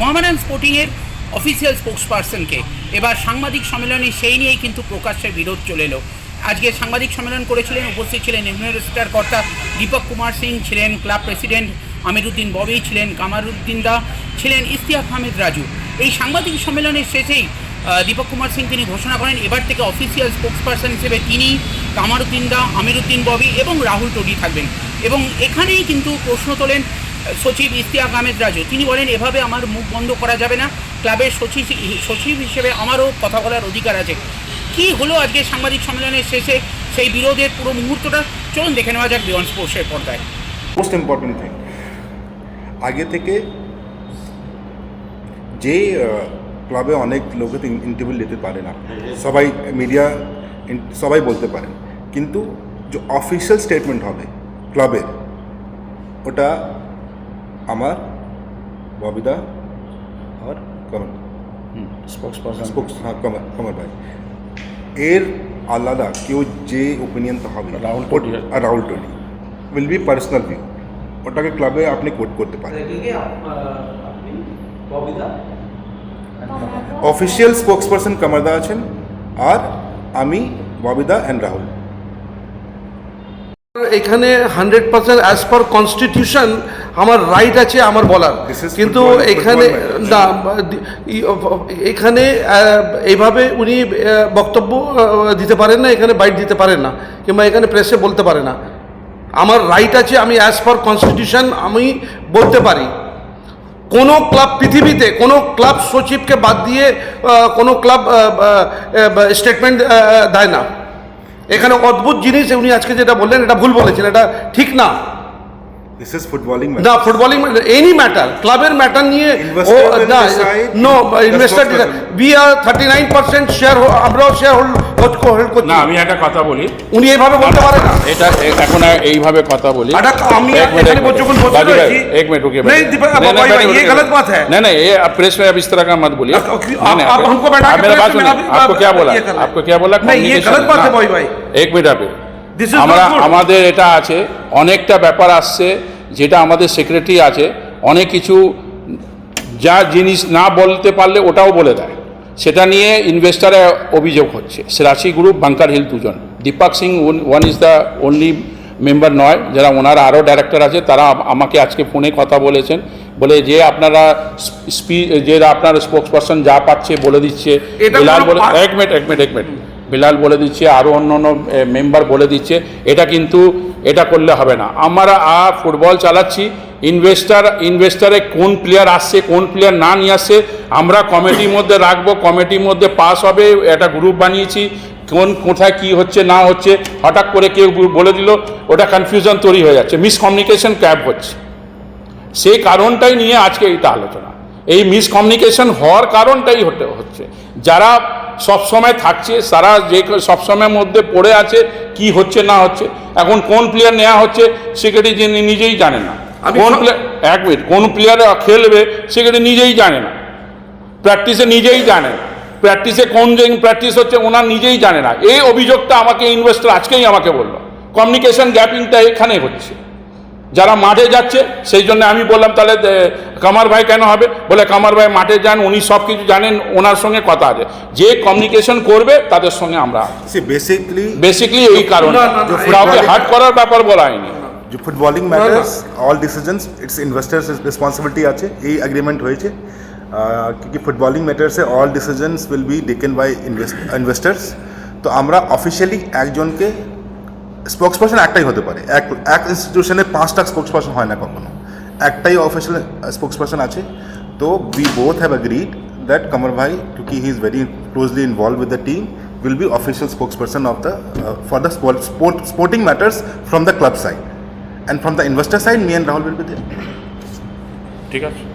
মোহামেডান স্পোর্টিংয়ের অফিসিয়াল স্পোক্স পার্সনকে এবার সাংবাদিক সম্মেলনে সেই নিয়েই কিন্তু প্রকাশ্যে বিরোধ চলে এলো। আজকে সাংবাদিক সম্মেলন করেছিলেন, উপস্থিত ছিলেন ইউনিভার্সিটার কর্তা দীপক কুমার সিং, ছিলেন ক্লাব প্রেসিডেন্ট আমিরুদ্দিন ববি, ছিলেন কামারুদ্দিন দা, ছিলেন ইস্তিয়াক আহমেদ রাজু। এই সাংবাদিক সম্মেলনের শেষেই দীপক কুমার সিং তিনি ঘোষণা করেন, এবার থেকে অফিসিয়াল স্পোক্স পার্সন হিসেবে তিনি কামারুদ্দিন দা আমিরুদ্দিন ববি এবং রাহুল টোডি থাকবেন। এবং এখানেই কিন্তু প্রশ্ন তোলেন সচিব ইস্তিয়াক আহমেদ রাজু। তিনি বলেন, এভাবে আমার মুখ বন্ধ করা যাবে না। ক্লাবের সচিব সচিব হিসেবে আমারও কথা বলার অধিকার আছে। কি হলো আজকে সাংবাদিক সম্মেলনের শেষে? সেই বিরোধের পুরো মুহূর্তটা? চলুন দেখে নেওয়া যাক বিয়ন্ড স্পোর্টসের পর্দায়। মোস্ট ইম্পর্টেন্ট থিং আগে থেকে যে ক্লাবে অনেক লোকে ইন্টারভিউ নিতে পারে না। সবাই মিডিয়া সবাই বলতে পারেন। কিন্তু যে অফিসিয়াল স্টেটমেন্ট হবে ক্লাবের, ওটা আমার ববিদা আর কমল। হ্যাঁ, কমল কমল ভাই। এর আলাদা কেউ যে ওপিনিয়নটা হবে রাউল টলি উইল বি পার্সোনাল ভিউ ওটাকে ক্লাবে আপনি কোট করতে পারেন। অফিসিয়াল স্পোক্স স্পোক্সপারসন কামারদা আছেন আর আমি ববিদা অ্যান্ড রাহুল। এখানে hundred percent as per constitution আমার রাইট আছে আমার বলার। কিন্তু এখানে না এখানে এইভাবে উনি বক্তব্য দিতে পারেন না এখানে বাইট দিতে পারেন না কিংবা এখানে প্রেসে বলতে পারে না। আমার রাইট আছে আমি অ্যাজ পার কনস্টিটিউশন আমি বলতে পারি। কোনো ক্লাব পৃথিবীতে কোনো ক্লাব সচিবকে বাদ দিয়ে কোনো ক্লাব স্টেটমেন্ট দেয় না। এখানে অদ্ভুত জিনিস উনি আজকে যেটা বললেন এটা ভুল বলেছেন এটা ঠিক না। দিস ইজ ফুটবলিং না ফুটবলিং এনি ম্যাটার ক্লাবের ম্যাটার নিয়ে ও Investor will না decide no the investor spokesperson. We are thirty nine percent share আমরাও শেয়ার হোল্ড হোল্ড করছি না আমি একটা কথা বলি উনি এইভাবে বলতে পারেন না এটা এ- এখন এইভাবে কথা বলি এটা আমি एक मिनट, এখানে एक मिनट। যখন বসে दादी भाई, রয়েছি एक मिनट रुकिए नहीं, दीपक, नहीं, नहीं, भाई, बैठिए, ये बैठिए, गलत बात है। नहीं नहीं ये आप प्रेस में अब इस तरह का मत बोलिए आप- आप- नहीं, नहीं, आप हमको बैठा आप के मेरा प्रेस बात में सुनिए आप- आपको आप- क्या बोला ये कर रहे हैं। आपको क्या बोला नहीं, ये communication, गलत बात है ना। भाई, भाई। এক মিনিট আপনি This is not আমরা আমাদের এটা আছে অনেকটা ব্যাপার আসছে যেটা আমাদের সেক্রেটারি আছে অনেক কিছু যা জিনিস না বলতে পারলে ওটাও বলে দেয়। সেটা নিয়ে ইনভেস্টারে অভিযোগ হচ্ছে। সেরাশি গ্রুপ বাঙ্কার হিল দুজন। Deepak Singh one is the only member নয় যারা ওনারা আরও ডাইরেক্টর আছে তারা আমাকে আজকে ফোনে কথা বলেছেন। বলে যে আপনারা স্পি যে আপনার স্পোক্স পার্সন যা পাচ্ছে বলে দিচ্ছে এক মিনিট এক মিনিট এক মিনিট বিলাল বলে দিচ্ছে আরও অন্য অন্য মেম্বার বলে দিচ্ছে, এটা কিন্তু, এটা করলে হবে না। আমরা ফুটবল চালাচ্ছি ইনভেস্টার ইনভেস্টারে কোন প্লেয়ার আসছে, কোন প্লেয়ার না নিয়ে আসছে, আমরা কমিটির মধ্যে রাখব কমিটির মধ্যে পাস হবে, একটা গ্রুপ বানিয়েছি, কোন, কোথায় কি হচ্ছে, না হচ্ছে, হঠাৎ করে কেউ বলে দিল, ওটা কনফিউশন তৈরি হয়ে যাচ্ছে মিসকমিউনিকেশন ক্যাব হচ্ছে। সেই কারণটাই নিয়ে আজকে এইটা আলোচনা। এই মিসকমিউনিকেশন হওয়ার কারণটাই হতে, হচ্ছে। যারা সবসময় থাকছে সারা যে সবসময়ের মধ্যে পড়ে আছে কি হচ্ছে না হচ্ছে এখন কোন প্লেয়ার নেওয়া হচ্ছে সেক্রেটারি যে নিজেই জানে না। কোন প্লেয়ার এক মিনিট কোন প্লেয়ার খেলবে সেক্রেটারি নিজেই জানে না। প্র্যাকটিসে নিজেই জানে না। প্র্যাকটিসে কোন দিন প্র্যাকটিস হচ্ছে ওনার নিজেই জানে না। এই অভিযোগটা আমাকে ইনভেস্টর আজকেই আমাকে বলল। কমিউনিকেশন গ্যাপিংটা এখানে হচ্ছে। যারা মাঠে যাচ্ছে সেই জন্য আমি বললাম তাহলে কামার ভাই কেন হবে বলে কামার ভাই মাঠে যান উনি সব কিছু জানেন ওনার সঙ্গে কথা আছে যে কমিউনিকেশন করবে তাদের সঙ্গে আমরা সি বেসিকলি বেসিক্যালি এই কারণে কাউকে হাট করার ব্যাপার বলা হয়নি যে footballing matters all decisions it's investors responsibility আছে এই এগ্রিমেন্ট হয়েছে কি footballing ম্যাটার্সে all decisions will be taken by investors তো আমরা অফিসিয়ালি একজনকে স্পোক্সপার্সন একটাই হতে পারে। এক এক ইনস্টিটিউশনে পাঁচটা স্পোক্সপার্সন হয় না কখনো। একটাই অফিসিয়াল স্পোক্সপার্সন আছে। তো we both have agreed that Kamar ভাই টু কি he is very closely involve with the team will be official spokesperson of the for the sport sporting matters from the club side and from the investor side me and Rahul will be ঠিক আছে।